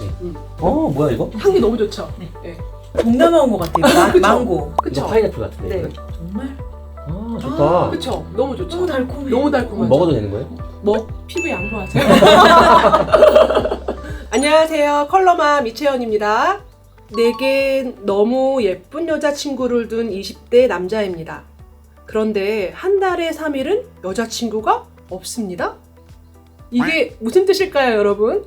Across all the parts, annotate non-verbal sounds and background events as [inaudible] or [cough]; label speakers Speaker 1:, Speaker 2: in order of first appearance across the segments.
Speaker 1: 알지?
Speaker 2: 음.
Speaker 1: 어 뭐야 이거?
Speaker 2: 향기 너무 좋죠?
Speaker 3: 네.
Speaker 2: 네.
Speaker 3: 동남아 온 것 같아요. 마,
Speaker 2: 그쵸?
Speaker 3: 망고.
Speaker 2: 그쵸?
Speaker 1: 이거 파인애플 같은데
Speaker 2: 네.
Speaker 3: 정말
Speaker 1: 아 좋다
Speaker 2: 그쵸? 너무 좋죠?
Speaker 3: 너무 달콤해.
Speaker 2: 너무 달콤하죠?
Speaker 1: 먹어도 되는 거예요?
Speaker 2: 뭐 피부에 양보하세요. [laughs] 안녕하세요. 컬러맘 이채연입니다. 내겐 너무 예쁜 여자친구를 둔 20대 남자입니다. 그런데 한 달에 3일은 여자친구가 없습니다. 이게 무슨 뜻일까요, 여러분?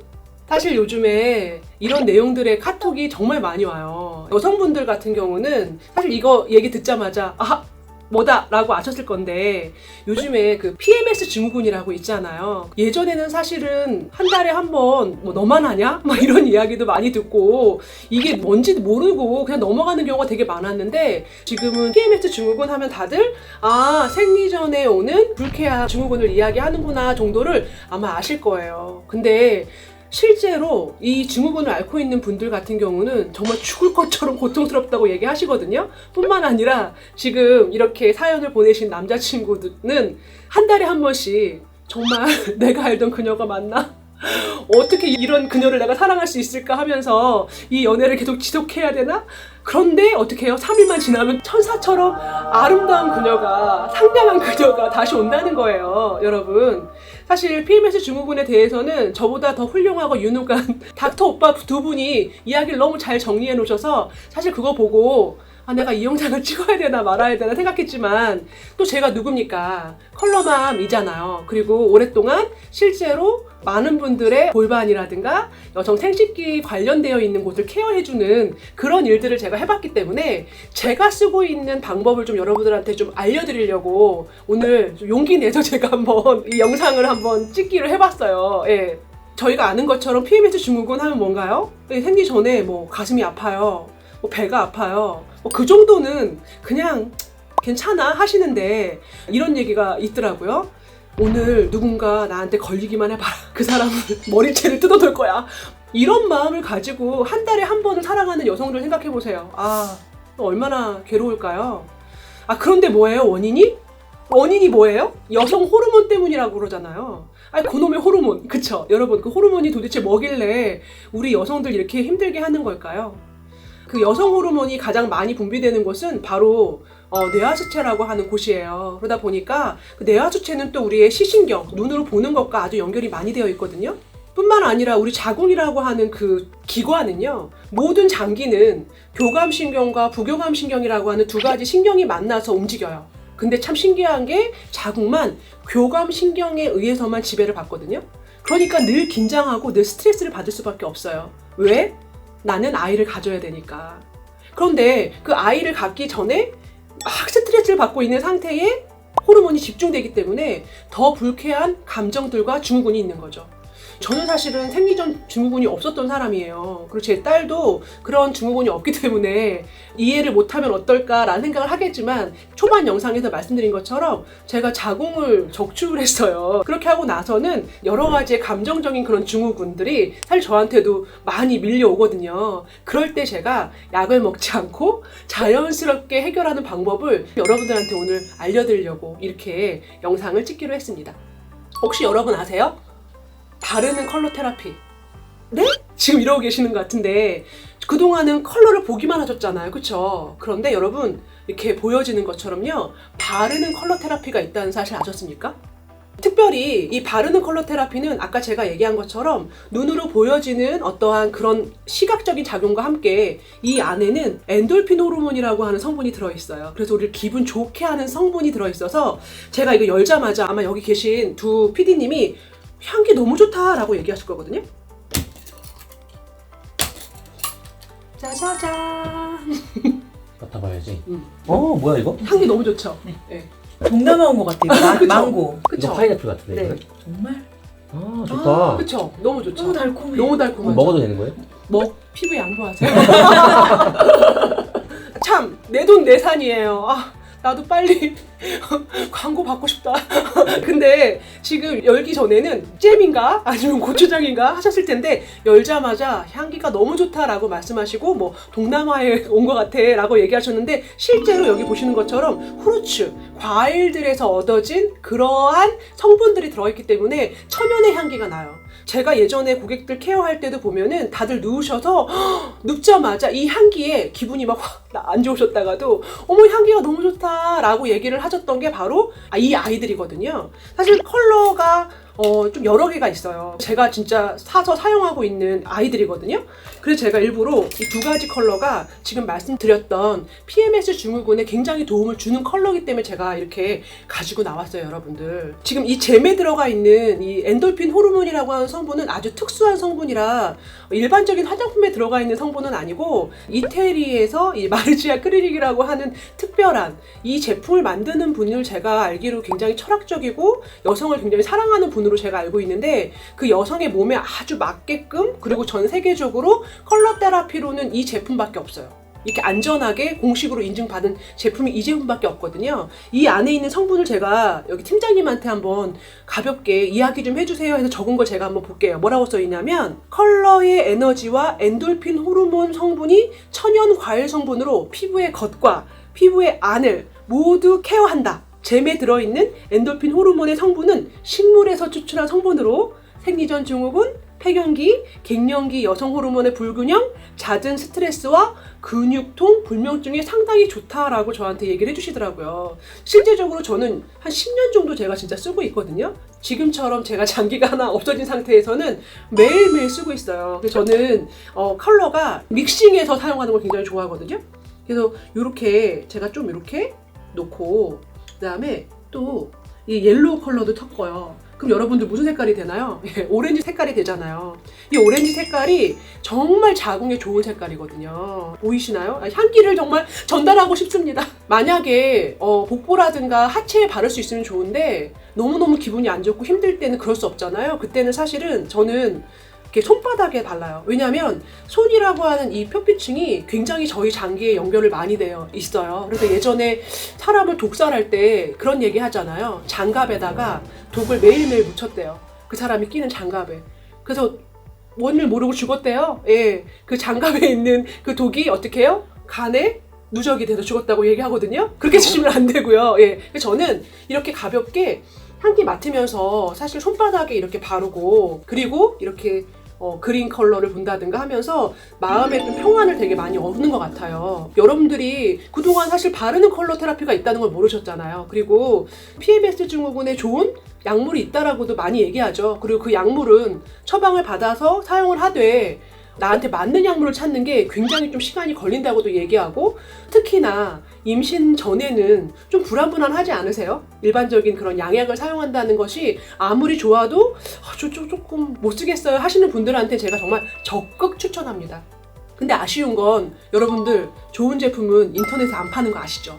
Speaker 2: 사실 요즘에 이런 내용들의 카톡이 정말 많이 와요. 여성분들 같은 경우는 사실 이거 얘기 듣자마자 아 뭐다라고 아셨을 건데 요즘에 그 PMS 증후군이라고 있잖아요. 예전에는 사실은 한 달에 한 번 뭐 너만 하냐? [laughs] 막 이런 이야기도 많이 듣고 이게 뭔지도 모르고 그냥 넘어가는 경우가 되게 많았는데 지금은 PMS 증후군 하면 다들 아 생리 전에 오는 불쾌한 증후군을 이야기하는구나 정도를 아마 아실 거예요. 근데 실제로 이 증후군을 앓고 있는 분들 같은 경우는 정말 죽을 것처럼 [laughs] 고통스럽다고 얘기하시거든요. 뿐만 아니라 지금 이렇게 사연을 보내신 남자친구는 한 달에 한 번씩 정말 [laughs] 내가 알던 그녀가 맞나? 어떻게 이런 그녀를 내가 사랑할 수 있을까 하면서 이 연애를 계속 지속해야 되나? 그런데 어떻게 해요? 3일만 지나면 천사처럼 아름다운 그녀가, 상냥한 그녀가 다시 온다는 거예요, 여러분. 사실 PMS 증후군에 대해서는 저보다 더 훌륭하고 유능한 [laughs] 닥터 오빠 두 분이 이야기를 너무 잘 정리해 놓으셔서 사실 그거 보고 아, 내가 이 영상을 찍어야 되나 말아야 되나 생각했지만 또 제가 누굽니까? 컬러맘이잖아요. 그리고 오랫동안 실제로 많은 분들의 골반이라든가 여성 생식기 관련되어 있는 곳을 케어해주는 그런 일들을 제가 해봤기 때문에 제가 쓰고 있는 방법을 좀 여러분들한테 좀 알려드리려고 오늘 좀 용기 내서 [laughs] 제가 한번 이 영상을 한번 찍기로 해봤어요. 예. 저희가 아는 것처럼 PMS 증후군 하면 뭔가요? 예, 생기 전에 뭐 가슴이 아파요. 뭐 배가 아파요. 뭐그 정도는 그냥 괜찮아 하시는데 이런 얘기가 있더라고요. 오늘 누군가 나한테 걸리기만 해봐라. 그 사람은 [laughs] 머리채를 뜯어놓을 거야. 이런 마음을 가지고 한 달에 한 번을 사랑하는 여성들 생각해보세요. 아, 얼마나 괴로울까요? 아, 그런데 뭐예요? 원인이? 원인이 뭐예요? 여성 호르몬 때문이라고 그러잖아요. 아니, 그놈의 호르몬. 그쵸? 여러분, 그 호르몬이 도대체 뭐길래 우리 여성들 이렇게 힘들게 하는 걸까요? 그 여성 호르몬이 가장 많이 분비되는 곳은 바로 어, 뇌하수체라고 하는 곳이에요. 그러다 보니까 그 뇌하수체는 또 우리의 시신경, 눈으로 보는 것과 아주 연결이 많이 되어 있거든요. 뿐만 아니라 우리 자궁이라고 하는 그 기관은요, 모든 장기는 교감신경과 부교감신경이라고 하는 두 가지 신경이 만나서 움직여요. 근데 참 신기한 게 자궁만 교감신경에 의해서만 지배를 받거든요. 그러니까 늘 긴장하고 늘 스트레스를 받을 수밖에 없어요. 왜? 나는 아이를 가져야 되니까. 그런데 그 아이를 갖기 전에 막 스트레스를 받고 있는 상태에 호르몬이 집중되기 때문에 더 불쾌한 감정들과 증후군이 있는 거죠. 저는 사실은 생리 전 증후군이 없었던 사람이에요. 그리고 제 딸도 그런 증후군이 없기 때문에 이해를 못하면 어떨까라는 생각을 하겠지만 초반 영상에서 말씀드린 것처럼 제가 자궁을 적출을 했어요. 그렇게 하고 나서는 여러 가지의 감정적인 그런 증후군들이 사실 저한테도 많이 밀려오거든요. 그럴 때 제가 약을 먹지 않고 자연스럽게 해결하는 방법을 여러분들한테 오늘 알려드리려고 이렇게 영상을 찍기로 했습니다. 혹시 여러분 아세요? 바르는 컬러 테라피. 네? 지금 이러고 계시는 것 같은데 그동안은 컬러를 보기만 하셨잖아요. 그쵸? 그런데 여러분 이렇게 보여지는 것처럼요. 바르는 컬러 테라피가 있다는 사실 아셨습니까? 특별히 이 바르는 컬러 테라피는 아까 제가 얘기한 것처럼 눈으로 보여지는 어떠한 그런 시각적인 작용과 함께 이 안에는 엔돌핀 호르몬이라고 하는 성분이 들어있어요. 그래서 우리를 기분 좋게 하는 성분이 들어있어서 제가 이거 열자마자 아마 여기 계신 두 PD님이 향기 너무 좋다라고 얘기하실 거거든요. 짜자잔. [laughs]
Speaker 1: 맡아봐야지
Speaker 2: 음.
Speaker 1: 어 뭐야 이거?
Speaker 2: 향기 너무 좋죠?
Speaker 3: 네.
Speaker 2: 네.
Speaker 3: 동남아 온 것 같아요. 마, [laughs]
Speaker 2: 그쵸?
Speaker 3: 망고.
Speaker 2: 그쵸?
Speaker 1: 이거 파인애플 같은데
Speaker 2: 네.
Speaker 1: 이거는?
Speaker 3: 정말
Speaker 1: 아 좋다
Speaker 2: 그쵸? 너무 좋죠?
Speaker 3: 너무 달콤해.
Speaker 2: 너무 달콤하죠?
Speaker 1: 먹어도 되는 거예요?
Speaker 2: 뭐 피부에 양보하세요. [laughs] 참 내 돈 내산이에요. 아, 나도 빨리 [laughs] 광고 받고 싶다. [laughs] 근데 지금 열기 전에는 잼인가 아니면 고추장인가 하셨을 텐데 열자마자 향기가 너무 좋다라고 말씀하시고 뭐 동남아에 [laughs] 온 것 같아라고 얘기하셨는데 실제로 여기 보시는 것처럼 후르츠 과일들에서 얻어진 그러한 성분들이 들어있기 때문에 천연의 향기가 나요. 제가 예전에 고객들 케어할 때도 보면은 다들 누우셔서 헉, [gasps] 눕자마자 이 향기에 기분이 막 안 좋으셨다가도 어머 향기가 너무 좋다라고 얘기를 하셨던 게 바로 아, 이 아이들이거든요. 사실 컬러가 어, 좀 여러 개가 있어요. 제가 진짜 사서 사용하고 있는 아이들이거든요. 그래서 제가 일부러 이 두 가지 컬러가 지금 말씀드렸던 PMS 증후군에 굉장히 도움을 주는 컬러이기 때문에 제가 이렇게 가지고 나왔어요, 여러분들. 지금 이 잼에 들어가 있는 이 엔돌핀 호르몬이라고 하는 성분은 아주 특수한 성분이라 일반적인 화장품에 들어가 있는 성분은 아니고 이태리에서 이 마르지아 크리닉이라고 하는 특별한 이 제품을 만드는 분을 제가 알기로 굉장히 철학적이고 여성을 굉장히 사랑하는 분 으로 제가 알고 있는데 그 여성의 몸에 아주 맞게끔 그리고 전 세계적으로 컬러 테라피로는 이 제품밖에 없어요. 이렇게 안전하게 공식으로 인증받은 제품이 이 제품밖에 없거든요. 이 안에 있는 성분을 제가 여기 팀장님한테 한번 가볍게 이야기 좀 해주세요 해서 적은 걸 제가 한번 볼게요. 뭐라고 써있냐면 컬러의 에너지와 엔돌핀 호르몬 성분이 천연 과일 성분으로 피부의 겉과 피부의 안을 모두 케어한다. 잼에 들어있는 엔돌핀 호르몬의 성분은 식물에서 추출한 성분으로 생리전 증후군, 폐경기, 갱년기 여성 호르몬의 불균형, 잦은 스트레스와 근육통, 불면증에 상당히 좋다라고 저한테 얘기를 해주시더라고요. 실제적으로 저는 한 10년 정도 제가 진짜 쓰고 있거든요. 지금처럼 제가 장기가 하나 없어진 상태에서는 매일매일 쓰고 있어요. 그래서 저는 어, 컬러가 믹싱해서 사용하는 걸 굉장히 좋아하거든요. 그래서 이렇게 제가 좀 이렇게 놓고 그다음에 또 이 옐로우 컬러도 섞어요. 그럼 여러분들 무슨 색깔이 되나요? [laughs] 예, 오렌지 색깔이 되잖아요. 이 오렌지 색깔이 정말 자궁에 좋은 색깔이거든요. 보이시나요? 아, 향기를 정말 전달하고 싶습니다. [laughs] 만약에 어, 복부라든가 하체에 바를 수 있으면 좋은데 너무너무 기분이 안 좋고 힘들 때는 그럴 수 없잖아요. 그때는 사실은 저는 이렇게 손바닥에 발라요. 왜냐하면 손이라고 하는 이 표피층이 굉장히 저희 장기에 연결을 많이 되어 있어요. 그래서 예전에 사람을 독살할 때 그런 얘기 하잖아요. 장갑에다가 독을 매일매일 묻혔대요. 그 사람이 끼는 장갑에. 그래서 원인을 모르고 죽었대요. 예. 그 장갑에 [laughs] 있는 그 독이 어떻게 해요? 간에 누적이 돼서 죽었다고 얘기하거든요. 그렇게 쓰시면 안 되고요. 예. 저는 이렇게 가볍게 향기 맡으면서 사실 손바닥에 이렇게 바르고 그리고 이렇게 어, 그린 컬러를 본다든가 하면서 마음의 좀 평안을 되게 많이 얻는 것 같아요. 여러분들이 그동안 사실 바르는 컬러 테라피가 있다는 걸 모르셨잖아요. 그리고 PMS 증후군에 좋은 약물이 있다라고도 많이 얘기하죠. 그리고 그 약물은 처방을 받아서 사용을 하되 나한테 맞는 약물을 찾는 게 굉장히 좀 시간이 걸린다고도 얘기하고 특히나 임신 전에는 좀 불안불안하지 않으세요? 일반적인 그런 양약을 사용한다는 것이 아무리 좋아도 아, 저, 저 조금 못 쓰겠어요 하시는 분들한테 제가 정말 적극 추천합니다. 근데 아쉬운 건 여러분들 좋은 제품은 인터넷에 안 파는 거 아시죠?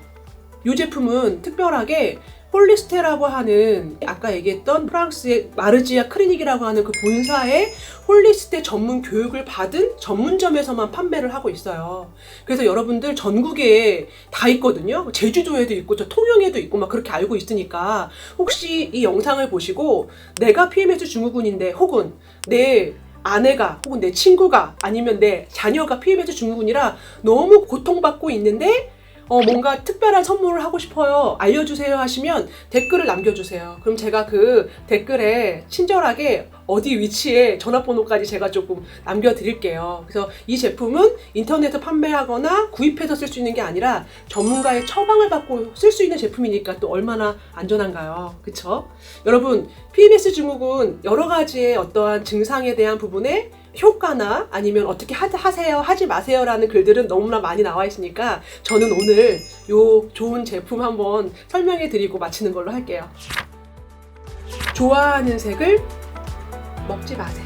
Speaker 2: 이 제품은 특별하게 홀리스테라고 하는 아까 얘기했던 프랑스의 마르지아 크리닉이라고 하는 그 본사의 홀리스테 전문 교육을 받은 전문점에서만 판매를 하고 있어요. 그래서 여러분들 전국에 다 있거든요. 제주도에도 있고 저 통영에도 있고 막 그렇게 알고 있으니까 혹시 이 영상을 보시고 내가 PMS 증후군인데 혹은 내 아내가 혹은 내 친구가 아니면 내 자녀가 PMS 증후군이라 너무 고통받고 있는데 어, 뭔가 특별한 선물을 하고 싶어요. 알려주세요 하시면 댓글을 남겨주세요. 그럼 제가 그 댓글에 친절하게 어디 위치에 전화번호까지 제가 조금 남겨드릴게요. 그래서 이 제품은 인터넷에서 판매하거나 구입해서 쓸 수 있는 게 아니라 전문가의 처방을 받고 쓸 수 있는 제품이니까 또 얼마나 안전한가요. 그쵸? 여러분, PMS 증후군 여러 가지의 어떠한 증상에 대한 부분에 효과나 아니면 어떻게 하, 하세요, 하지 마세요라는 글들은 너무나 많이 나와 있으니까 저는 오늘 요 좋은 제품 한번 설명해 드리고 마치는 걸로 할게요. 좋아하는 색을 먹지 마세요.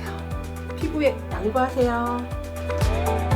Speaker 2: 피부에 양보하세요.